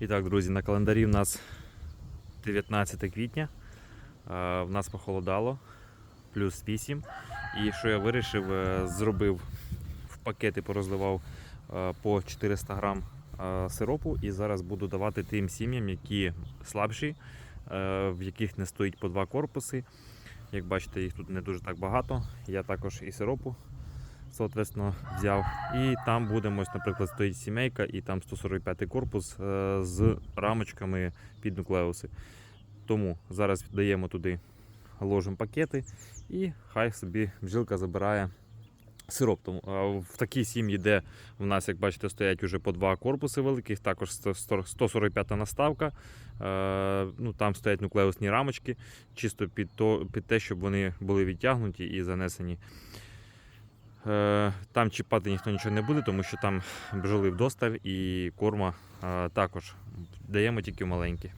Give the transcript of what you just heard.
І так, друзі, на календарі в нас 19 квітня. В нас похолодало, плюс 8. І що я вирішив, е, зробив в пакети, порозливав е, по 400 грам е, сиропу і зараз буду давати тим сім'ям, які слабші, в яких не стоїть по два корпуси. Як бачите, їх тут не дуже так багато. Я також і сиропу соответственно, взяв. І там будемо, наприклад, стоїть сімейка, і там 145 корпус е, з рамочками під нуклеуси. Тому зараз даємо туди, ложимо пакети, і хай собі бжилка забирає сироп. Тому, в такій сім'ї, де в нас, як бачите, стоять уже по два корпуси великих, також 145 наставка. Е, ну, там стоять нуклеусні рамочки, чисто під, то, під те, щоб вони були відтягнуті і занесені. Е, Там чіпати ніхто нічого не буде, тому що там бджоли вдосталь і корма е, також даємо тільки маленькі.